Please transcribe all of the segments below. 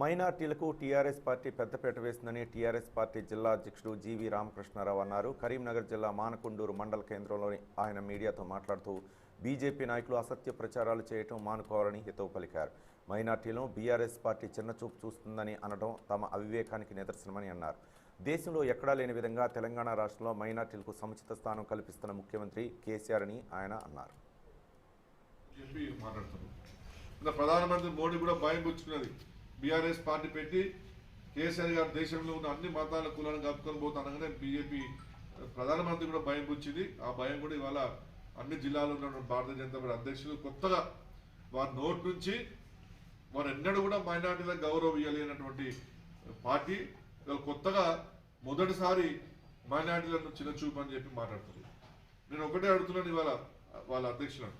మైనార్టీలకు TRS party పెద్దపేట వేసిందని టీఆర్ఎస్ పార్టీ జిల్లా అధ్యక్షుడు జీవి రామకృష్ణారావు అన్నారు. కరీంనగర్ జిల్లా మానకొండూరు మండల కేంద్రంలోని ఆయన మీడియాతో మాట్లాడుతూ బీజేపీ నాయకులు అసత్య ప్రచారాలు చేయటం మానుకోవాలని హితవు పలికారు. మైనార్టీలను బీఆర్ఎస్ పార్టీ చిన్నచూపు చూస్తుందని అనడం తమ అవివేకానికి నిదర్శనమని అన్నారు. దేశంలో ఎక్కడా లేని విధంగా తెలంగాణ రాష్ట్రంలో మైనార్టీలకు సముచిత స్థానం కల్పిస్తున్న ముఖ్యమంత్రి కేసీఆర్ అని ఆయన అన్నారు. ప్రధానమంత్రి మోడీ కూడా భయం పుచ్చుకున్నది. బీఆర్ఎస్ పార్టీ పెట్టి కేసీఆర్ గారు దేశంలో ఉన్న అన్ని మతాల కులాలను కప్పుకొని పోతానగానే బీజేపీ ప్రధానమంత్రి కూడా భయం పుచ్చింది. ఆ భయం కూడా ఇవాళ అన్ని జిల్లాలో ఉన్న భారతీయ జనతా పార్టీ అధ్యక్షులు కొత్తగా వారి నోటి నుంచి వారు ఎన్నడూ కూడా మైనార్టీలకు గౌరవం ఇవ్వలేనటువంటి పార్టీ కొత్తగా మొదటిసారి మైనార్టీలను చిన్న చూపు అని చెప్పి మాట్లాడుతున్నారు. నేను ఒకటే అడుగుతున్నాను ఇవాళ వాళ్ళ అధ్యక్షులను.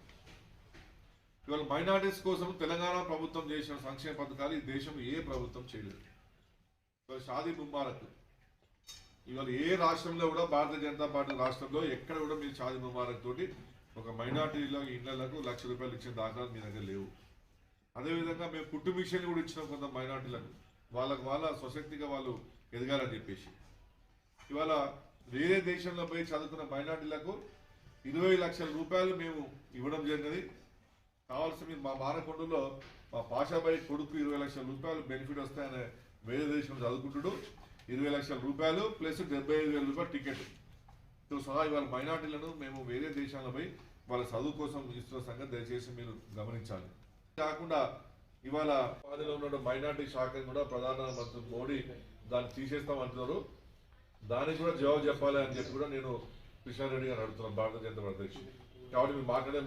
ఇవాళ మైనార్టీస్ కోసం తెలంగాణ ప్రభుత్వం చేసిన సంక్షేమ పథకాలు ఈ దేశం ఏ ప్రభుత్వం చేయలేదు. ఇవాళ షాదీ ముబారక్. ఇవాళ ఏ రాష్ట్రంలో కూడా భారతీయ జనతా పార్టీ రాష్ట్రంలో ఎక్కడ కూడా మీరు షాదీ ముబారక్ తోటి ఒక మైనార్టీలో ఇళ్ళకు లక్ష రూపాయలు ఇచ్చిన దాఖలాలు మీ దగ్గర లేవు. అదేవిధంగా మేము పుట్టు మిషన్ కూడా ఇచ్చినాం కొంత మైనార్టీలకు. వాళ్ళకు వాళ్ళ స్వశక్తిగా వాళ్ళు ఎదగాలని చెప్పేసి. ఇవాళ వేరే దేశంలో పోయి చదువుకున్న మైనార్టీలకు ఇరవై లక్షల రూపాయలు మేము ఇవ్వడం జరిగినది కావాల్సి మా మానకొండలో మా పాషాబాయి కొడుకు ఇరవై లక్షల రూపాయలు బెనిఫిట్ వస్తాయని వేరే దేశంలో చదువుకుంటుడు. ఇరవై లక్షల రూపాయలు ప్లస్ డెబ్బై ఐదు వేల రూపాయలు టికెట్. తో సహా ఇవాళ మైనార్టీలను మేము వేరే దేశాల పోయి వాళ్ళ చదువు కోసం ఇస్తున్న సంగతి దయచేసి మీరు గమనించాలి. కాకుండా ఇవాళ ఉపాధిలో ఉన్న మైనార్టీ శాఖను కూడా ప్రధానమంత్రి మోడీ దాన్ని తీసేస్తామంటున్నారు దానికి కూడా జవాబు చెప్పాలి అని చెప్పి కూడా నేను కృష్ణారెడ్డి గారు అడుగుతున్నాను భారతీయ జనతా పార్టీ కాబట్టి మీరు మాట్లాడే